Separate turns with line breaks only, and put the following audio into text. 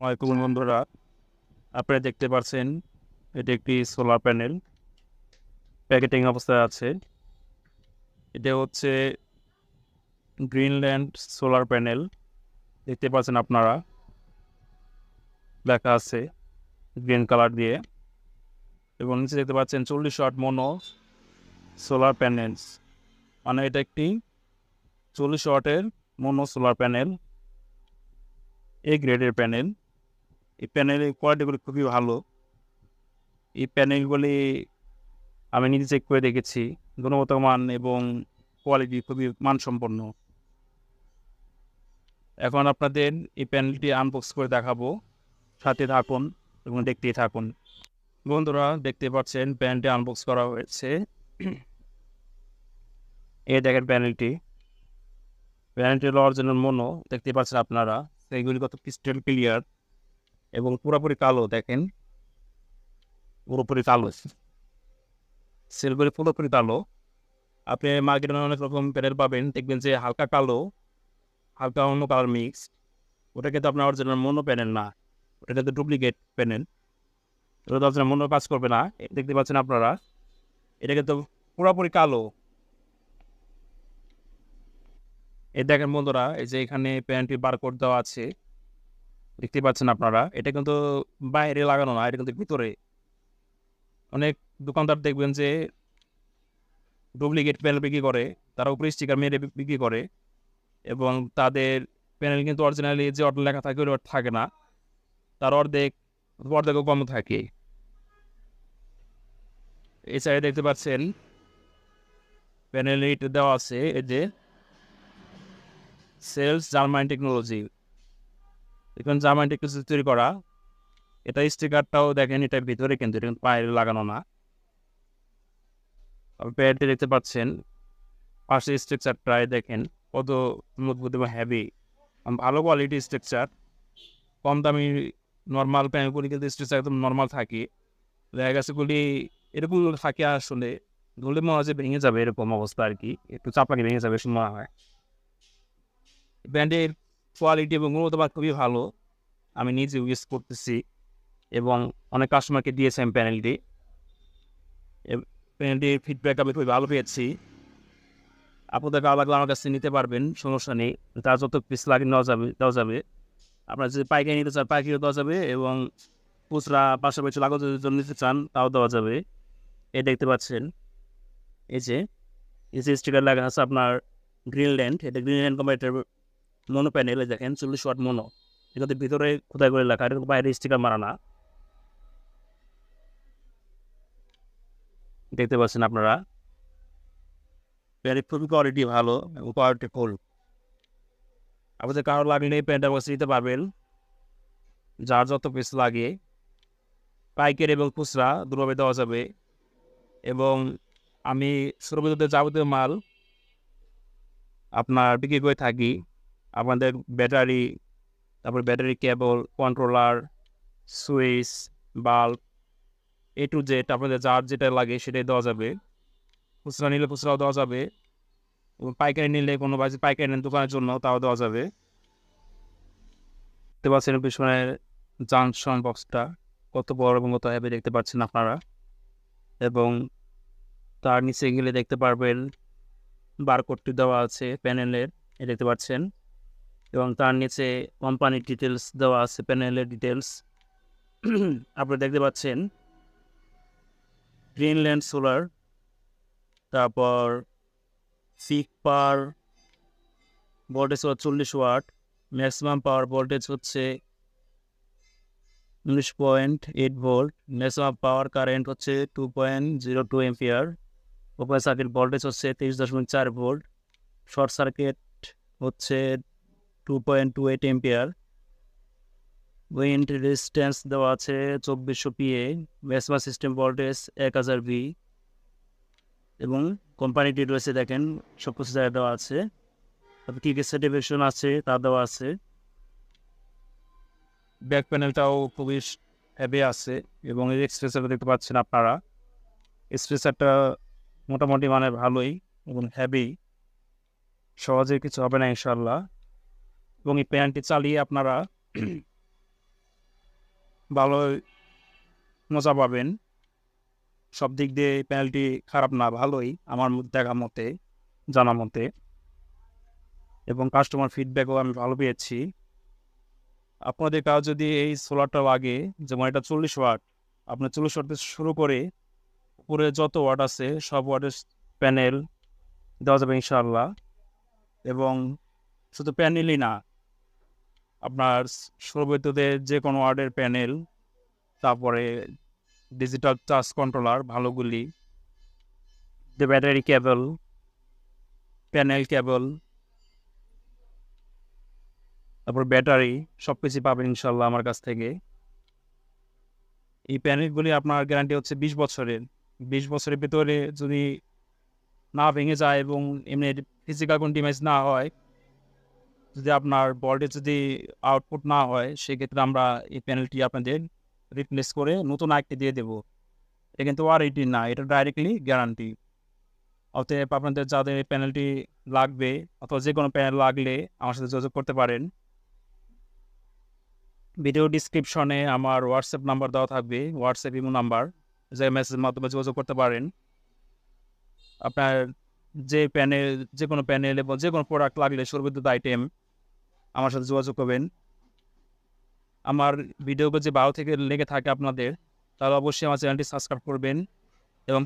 ওয়ালাইকুম বন্ধুরা, আপনারা দেখতে পাচ্ছেন এটি একটি সোলার প্যানেল প্যাকেটিং অবস্থায় আছে। এটা হচ্ছে গ্রিনল্যান্ড সোলার প্যানেল দেখতে পাচ্ছেন আপনারা, লেখা আছে গ্রিন কালার দিয়ে। এবং নিচে দেখতে পাচ্ছেন চল্লিশ ওয়াট মনো সোলার প্যানেলস মানে এটা একটি চল্লিশ ওয়াটের মনো সোলার প্যানেল এই গ্রেডের প্যানেল এই প্যানেলের কোয়ালিটিগুলি খুবই ভালো। এই প্যানেলগুলি আমি নিজে চেক করে দেখেছি। গুণগত মান এবং কোয়ালিটি খুবই মানসম্পন্ন। এখন আপনাদের এই প্যানেলটি আনবক্স করে দেখাবো। সাথে থাকুন এবং দেখতেই থাকুন। বন্ধুরা, দেখতে পাচ্ছেন প্যানেলটি আনবক্স করা হয়েছে। এই দেখেন প্যানেলটি প্যানেলটির অরিজিনাল মনো দেখতে পাচ্ছেন আপনারা। সেইগুলি কত ক্রিস্টাল ক্লিয়ার এবং পুরোপুরি কালো, দেখেন। পুরোপুরি কালো। সেলগুলি পুরোপুরি কালো। আপনি মার্কেটে অনেক রকম প্যানেল পাবেন। দেখবেন যে হালকা কালো, হালকা অন্য কালার মিক্স ওটা কিন্তু আপনার অরিজিনাল মনো প্যানেল না। ওটা কিন্তু ডুপ্লিকেট প্যানেল ওটা তো আপনার মনো কাজ করবে না। দেখতে পাচ্ছেন আপনারা। এটা কিন্তু পুরোপুরি কালো। এই দেখেন বন্ধুরা, এই যে এখানে প্যান্টটি বারকোড দেওয়া আছে। দেখতে পাচ্ছেন আপনারা। এটা কিন্তু বাইরে লাগানো না, এটা কিন্তু ভিতরে। অনেক দোকানদার দেখবেন যে ডুপ্লিকেট প্যানেল বিক্রি করে, তারা উপরে স্টিকার মেরে বিক্রি করে এবং তাদের প্যানেল কিন্তু অরিজিনালি যে অর্ডার লেখা থাকে ওই থাকে না। তার অর্ধেক, অর্ধেকও কম থাকে। এই সাইডে দেখতে পাচ্ছেন প্যানেল দেওয়া আছে, এই যে সেলস জার্মান টেকনোলজি এখন জার্মান টেকনোলজি তৈরি করা। এটা স্টিকারটাও দেখেন এটা ভিতরে কিন্তু, এটা কিন্তু বাইরে লাগানো না। প্যাডটি দেখতে পাচ্ছেন, পাশে স্ট্রাকচারটাই দেখেন, কত মজবুত এবং হ্যাভি ভালো কোয়ালিটি স্ট্রাকচার কম দামি নর্মাল প্যানগুলি কিন্তু স্ট্রাকচার একদম নর্মাল থাকে। দেখা গেছে গুলি এরকম থাকে আসলে। ধরলে মনে হয় যে ভেঙে যাবে এরকম অবস্থা আর কি। একটু চাপাকে ভেঙে যাবে মনে হয়। ব্র্যান্ডের কোয়ালিটি এবং গুণগতমান খুবই ভালো। আমি নিজে ইউজ করতেছি এবং অনেক কাস্টমারকে দিয়েছি আমি প্যানেলটি প্যানেলটির ফিডব্যাক আমি খুবই ভালো পেয়েছি। আপনাদের ভালো লাগলে আমার কাছে নিতে পারবেন, সমস্যা নেই। তার যত পিস লাগে নেওয়া যাবে, দেওয়া যাবে। আপনার যদি পাইকারি নিতে চান, পাইকারিও দেওয়া যাবে এবং খুচরা পাশাপাশি লাগত যদি নিতে চান, তাও দেওয়া যাবে। এই দেখতে পাচ্ছেন। এই যে এই যে স্টিকার লাগা আছে আপনার গ্রিনল্যান্ড এটা গ্রিনল্যান্ড কোম্পানিটার মনো প্যানেলে দেখেন চল্লিশ ওয়াট মনো। এটাতে ভিতরে খোদাই করে লেখা এটা বাইরে স্টিকার মারা না। দেখতে পাচ্ছেন আপনারা? প্যান্টের খুবই কোয়ালিটি ভালো এবং কোয়ালিটি ফুল আপনাদের কারও লাগলে এই প্যান্টটা বসে নিতে পারবেন। যার যত পিস লাগে। পাইকারি এবং খুচরা দুভাবে দেওয়া যাবে। এবং আমি শ্রমিকদের যাবতীয় মাল আপনার বিক্রি করে থাকি। আপনাদের ব্যাটারি, তারপর battery cable controller switch bulb A to Z আপনাদের যার যেটা লাগে সেটাই দেওয়া যাবে। খুচরা নিলে খুচরাও দেওয়া যাবে। পাইকারি নিলে কোনো বাজে, পাইকারি দোকানের জন্য তাও দেওয়া যাবে। দেখতে পাচ্ছেন পিছনের জাংশন বক্সটা কত বড় এবং কত হ্যাভি দেখতে পাচ্ছেন আপনারা। এবং তার নিচে গেলে দেখতে পারবেন বারকোডটি দেওয়া আছে প্যানেলের এ দেখতে পাচ্ছেন। এবং তার নিচে কোম্পানির ডিটেলস দেওয়া আছে প্যানেলের ডিটেলস আপনারা দেখতে পাচ্ছেন গ্রিনল্যান্ড সোলার তারপর সিক পার ভোল্টেজ হচ্ছে চল্লিশ ওয়াট ম্যাক্সিমাম পাওয়ার ভোল্টেজ হচ্ছে উনিশ point eight volt maximum power current হচ্ছে two point zero two ampere open circuit voltage হচ্ছে তেইশ দশমিক চার ভোল্ট শর্ট সার্কিট হচ্ছে two point two eight ampere wind resistance দেওয়া আছে চব্বিশশো পিএ ম্যাক্সিমাম সিস্টেম ভোল্টেজ এক হাজার ভি এবং কোম্পানিটি রয়েছে দেখেন সব কিছু জায়গায় দেওয়া আছে। তারপর কী কী সার্টিফিকেশন আছে, তা দেওয়া আছে। ব্যাক প্যানেলটাও খুবই হ্যাভি আছে এবং এই এক্সপ্রেসারটা দেখতে পাচ্ছেন আপনারা। এক্সপ্রেসারটা মোটামুটি মানে ভালোই এবং হ্যাভি সহজে কিছু হবে না ইনশাল্লাহ এবং এই প্যান্টটি চালিয়ে আপনারা ভালো মজা পাবেন। সব দিক দিয়ে প্যানেলটি খারাপ না, ভালোই আমার দেখা মতে, জানা মতে। এবং কাস্টমার ফিডব্যাকও আমি ভালো পেয়েছি। আপনাদের কাজ যদি এই সোলারটা লাগে যেমন এটা চল্লিশ ওয়াট আপনার চল্লিশ ওয়াট শুরু করে উপরে যত ওয়াট আছে, সব ওয়াটের প্যানেল দেওয়া যাবে ইনশাআল্লাহ। এবং শুধু প্যানেলই না আপনার সৌরবিদ্যুতের যে কোনো ওয়ার্ডের প্যানেল, তারপরে ডিজিটাল চার্জ কন্ট্রোলার ভালোগুলি যে ব্যাটারি কেবল প্যানেল কেবল তারপর ব্যাটারি সব কিছু পাবেন ইনশাল্লাহ আমার কাছ থেকে। এই প্যানেলগুলি আপনার গ্যারান্টি হচ্ছে বিশ বছরের। বিশ বছরের ভিতরে যদি না ভেঙে যায় এবং এমনি ফিজিক্যাল কোনো ডিভাইস না হয় যদি আপনার বল্টে যদি আউটপুট না হয়, সেক্ষেত্রে আমরা এই প্যানেলটি আপনাদের রিপ্লেস করে নতুন আরেকটি দিয়ে দেবো। এটা কিন্তু ওয়ারেন্টি না, এটা ডাইরেক্টলি গ্যারান্টি অতএব আপনাদের যাদের এই প্যানেলটি লাগবে, অথবা যে কোনো প্যানেল লাগলে আমার সাথে যোগাযোগ করতে পারেন। ভিডিও ডিসক্রিপশনে আমার হোয়াটসঅ্যাপ নাম্বার দেওয়া থাকবে হোয়াটসঅ্যাপ ইমো নাম্বার যে মেসেজের মাধ্যমে যোগাযোগ করতে পারেন। আপনার যে প্যানেল যে কোনো প্যানেল এবং যে কোনো প্রোডাক্ট লাগলে সৌরবিদ্যুৎ আইটেম আমার সাথে যোগাযোগ করবেন। আমার ভিডিওগুলো যে বারো থেকে লেগে থাকে আপনাদের, তাহলে অবশ্যই আমার চ্যানেলটি সাবস্ক্রাইব করবেন এবং